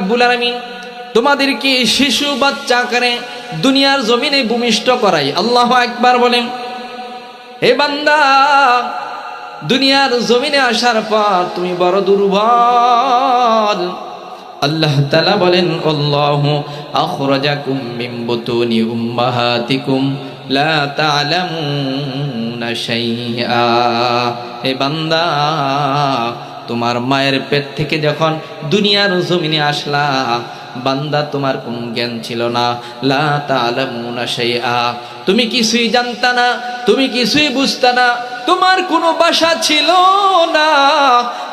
রব্বুল আলামিন তোমাদেরকে শিশু বাচ্চা আকারে দুনিয়ার জমিনে ভূমিষ্ঠ করাই। আল্লাহ একবার বলেন, হে বান্দা, দুনিয়ার জমিনে আসার পর তুমি বড় দুর্বল। আল্লাহ তালা বলেন, আল্লাহ আখরাজাকুম মিন বুতুনি উম্মাহাতিকুম লা তা'লামুনা শাইআ। হে বান্দা তোমার মায়ের পেট থেকে যখন দুনিয়ার জমিনে আসলা, বান্দা তোমার কোন জ্ঞান ছিল না। তুমি কিছুই জানতা না, তুমি কিছুই বুঝতা না, তোমার কোনো বাসা ছিল না।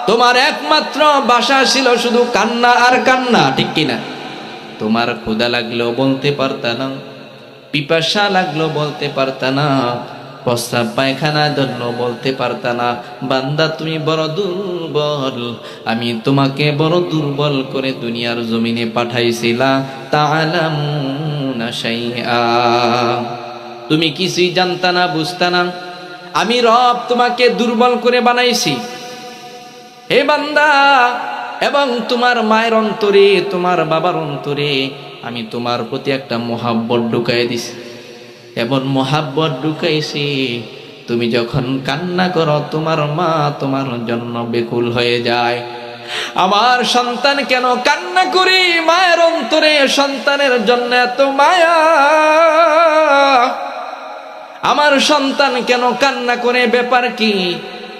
তোমার একমাত্র বাসা ছিল শুধু কান্না আর কান্না, ঠিক কিনা? তোমার ক্ষুদা লাগল বলতে পারতা না, পিপাসা লাগল বলতে পারতা না। প্রস্রাব পায়খানার জন্য বলতে পারতা না। বান্দা, তুমি বড় দুর্বল। আমি তোমাকে বড় দুর্বল করে দুনিয়ার জমিনে পাঠাইছিলা। শাইআ। তুমি কিছুই জানতা না, বুঝতা না। আমি রব তোমাকে দুর্বল করে বানাইছি। হে বান্দা, এবং তোমার মায়ের অন্তরে, তোমার বাবার অন্তরে আমি তোমার প্রতি একটা মহাব্বত ঢুকাই দিছি। এমন মহাব্বত ঢুকাইছি, তুমি যখন কান্না করো, তোমার মা তোমার জন্য বেকুল হয়ে যায়। আমার সন্তান কেন কান্না করি? মায়ের অন্তরে সন্তানের জন্য এত মায়া। আমার সন্তান কেন কান্না করে? ব্যাপার কি?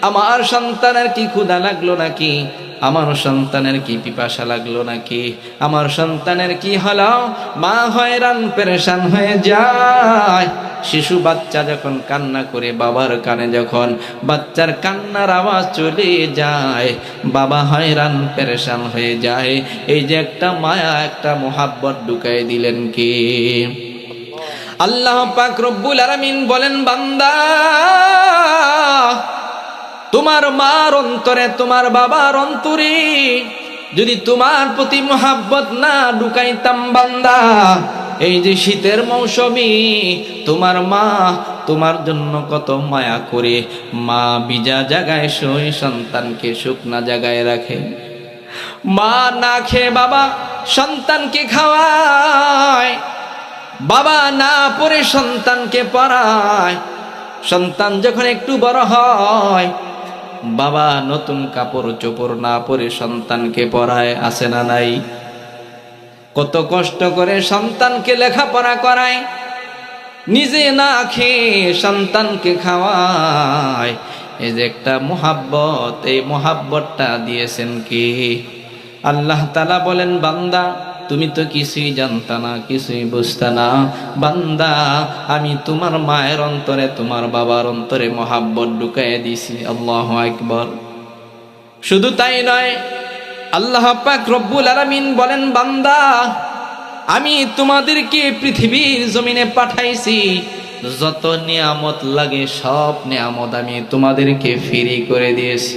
আমার সন্তানের কি ক্ষুধা লাগল নাকি? আমার সন্তানের কি পিপাসা লাগল নাকি? আমার সন্তানের কি হলো? মা হয়রান, পেরেশান হয়ে যায়। শিশু বাচ্চা যখন কান্না করে, বাবার কানে যখন বাচ্চার কান্নার আওয়াজ চলে যায়, বাবা হয়রান, পেরেশান হয়ে যায়। এই যে একটা মায়া, একটা মোহাব্বত ঢুকাই দিলেন কি? আল্লাহ পাক রব্বুল আলামিন বলেন, বান্দা তোমার মার অন্তরে, তোমার বাবার অন্তরে, যদি তোমার প্রতি মোহাব্বত না ঢুকাইতাম বান্দা, এই যে শীতের মৌসুমি তোমার মা তোমার জন্য কত মায়া করে, মা বিজা জায়গায় সই সন্তানকে শুকনা জায়গায় রাখে। মা না খেয়ে বাবা সন্তানকে খাওয়ায়, বাবা না পড়ে সন্তানকে পড়ায়, সন্তান যখন একটু বড় হয় বাবা নতুন কাপড় চোপড় না পরে সন্তানকে পড়ায় আসে না নাই? কত কষ্ট করে সন্তানকে লেখাপড়া করায়, নিজে না খেয়ে সন্তানকে খাওয়ায়। এই যে একটা মোহাব্বত, এই মোহাব্বতটা দিয়েছেন কি? আল্লাহ তালা বলেন, বান্দা তুমি তো কিছুই জানতা না, কিছুই বুঝতা না। বান্দা, আমি তোমার মায়ের অন্তরে, তোমার বাবার অন্তরে মহাব্বত ঢুকাই দিছি। আল্লাহ একবার শুধু তাই নয়, আল্লাহ পাক রব্বুল আলামিন বলেন, বান্দা, আমি তোমাদেরকে পৃথিবীর জমিনে পাঠাইছি। যত নিয়ামত লাগে, সব নিয়ামত আমি তোমাদেরকে ফ্রি করে দিয়েছি।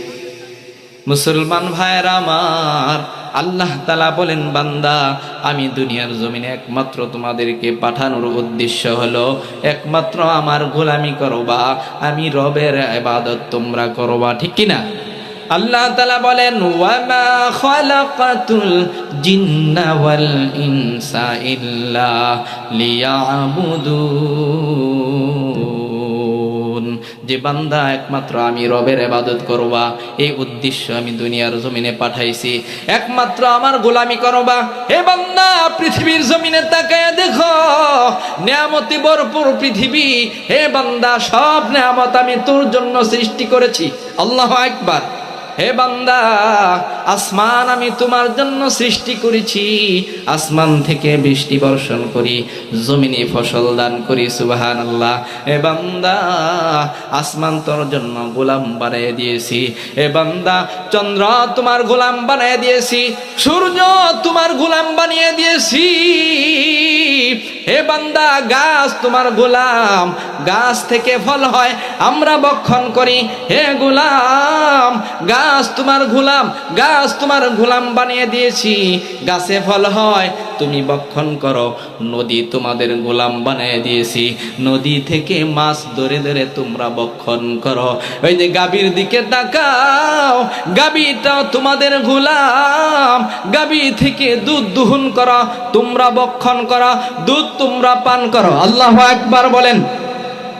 মুসলমান ভাইয়ের আমার, আল্লাহ তালা বলেন, বান্দা, আমি দুনিয়ার জমিনে একমাত্র তোমাদেরকে পাঠানোর উদ্দেশ্য হলো, একমাত্র আমার গোলামি করবা, আমি রবের এবাদত তোমরা করবা, ঠিক কিনা? আল্লাহ তালা বলেন, ওয়ামা খালাকাতুল জিন্না ইনসা ইল্লা যে বান্দা একমাত্র আমি রবের এবাদত করবা, এই উদ্দেশ্য আমি দুনিয়ার জমিনে পাঠাইছি। একমাত্র আমার গোলামি করবা। হে বান্দা, পৃথিবীর জমিনে তাকায় দেখো, নিয়ামতি ভরপুর পৃথিবী। হে বান্দা, সব নিয়ামত আমি তোর জন্য সৃষ্টি করেছি। আল্লাহ একবার হে বান্দা, আসমান আমি তোমার জন্য সৃষ্টি করেছি। আসমান থেকে বৃষ্টি বর্ষণ করি, জমিনে ফসল দান করি সুবাহান আল্লাহ হে বান্দা, আসমান তোর জন্য গোলাম বানিয়ে দিয়েছি। হে বান্দা, চন্দ্র তোমার গোলাম বানিয়ে দিয়েছি, সূর্য তোমার গোলাম বানিয়ে দিয়েছি। হে বান্দা, গাছ তোমার গোলাম। গাছ থেকে ফল হয়, আমরা বক্ষণ করি। হে গোলাম, গাছ তোমার গোলাম। গাছ তোমার গোলাম বানিয়ে দিয়েছি। গাছে ফল হয় তুমি বক্ষণ করো। নদী তোমাদের গোলাম বানিয়ে দিয়েছি। নদী থেকে মাছ ধরে ধরে তোমরা বক্ষণ করো। ওই যে গাভীর দিকে তাকাও। গাভীটাও তোমাদের গোলাম। গাভী থেকে দুধ দুহন করো। তোমরা বক্ষণ করো। দুধ তোমরা পান করো। আল্লাহ একবার বলেন।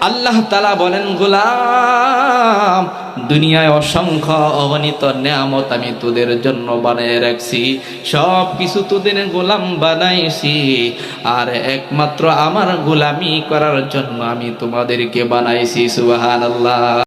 আল্লাহ তালা বলেন, গোলাম দুনিয়ায় অসংখ্য অগণিত নিয়ামত আমি তোদের জন্য বানিয়ে রাখছি। সব কিছু তোদের গোলাম বানাইছি। আর একমাত্র আমার গোলামি করার জন্য আমি তোমাদেরকে বানাইছি সুবাহ আল্লাহ